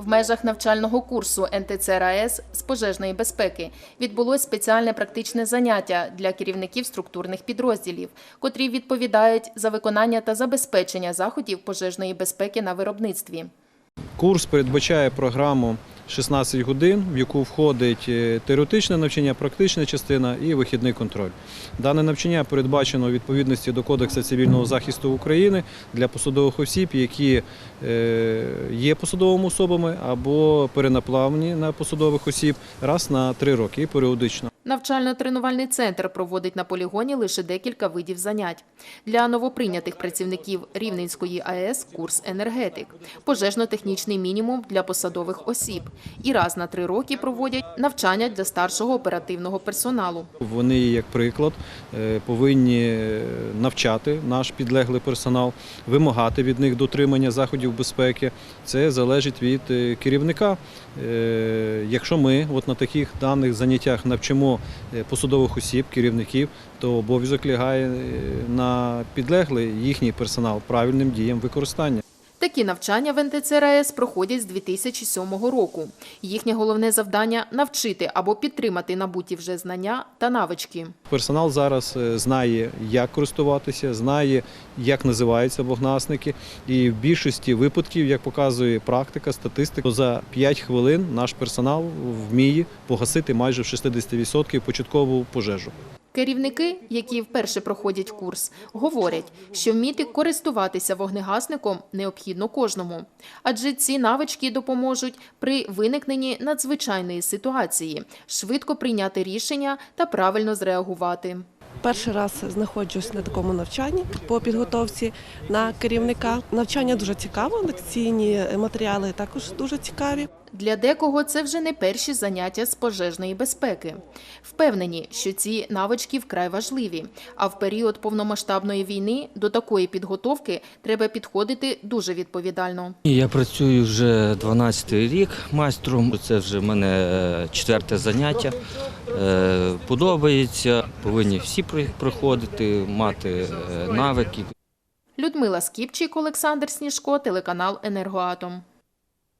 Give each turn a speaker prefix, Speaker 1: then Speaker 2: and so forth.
Speaker 1: В межах навчального курсу НТЦ-РАЕС з пожежної безпеки відбулось спеціальне практичне заняття для керівників структурних підрозділів, котрі відповідають за виконання та забезпечення заходів пожежної безпеки на виробництві.
Speaker 2: Курс передбачає програму 16 годин, в яку входить е, теоретичне навчання, практична частина і вихідний контроль. Дане навчання передбачено у відповідності до Кодексу цивільного захисту України для посадових осіб, які е, є посадовими особами або перенаплавні на посадових осіб раз на три роки і періодично.
Speaker 1: Навчально-тренувальний центр проводить на полігоні лише декілька видів занять. Для новоприйнятих працівників Рівненської АЕС курс енергетик, пожежно-технічний мінімум для посадових осіб. І раз на три роки проводять навчання для старшого оперативного персоналу.
Speaker 2: Вони, як приклад, е, повинні е, навчати наш підлеглий персонал, вимагати від них дотримання заходів безпеки. Це залежить від е, керівника. Якщо ми от на таких даних заняттях навчимо е, посадових осіб, керівників, то обов'язок лягає е, на підлеглий їхній персонал правильним діям використання.
Speaker 1: Такі навчання в НТЦ-РАЕС проходять з 2007 року. Їхнє головне завдання – навчити або підтримати набуті вже знання та навички.
Speaker 2: Персонал зараз е, знає, як користуватися, знає, як називаються вогнасники. І в більшості випадків, як показує практика, статистика, за 5 хвилин наш персонал вміє погасити майже в 60% початкову пожежу.
Speaker 1: Керівники, які вперше проходять курс, говорять, що вміти користуватися вогнегасником необхідно кожному, адже ці навички допоможуть при виникненні надзвичайної ситуації швидко прийняти рішення та правильно зреагувати.
Speaker 3: Перший раз знаходжусь на такому навчанні по підготовці на керівника. Навчання дуже цікаво, лекційні матеріали також дуже цікаві.
Speaker 1: Для декого це вже не перші заняття з пожежної безпеки. Впевнені, що ці навички вкрай важливі. А в період повномасштабної війни до такої підготовки треба підходити дуже відповідально.
Speaker 4: Я працюю вже 12 рік майстром. Це вже в мене е, четверте заняття. Е, Подобається, повинні всі приходити, мати е, навики.
Speaker 1: Людмила Скіпчик, Олександр Сніжко, телеканал Енергоатом.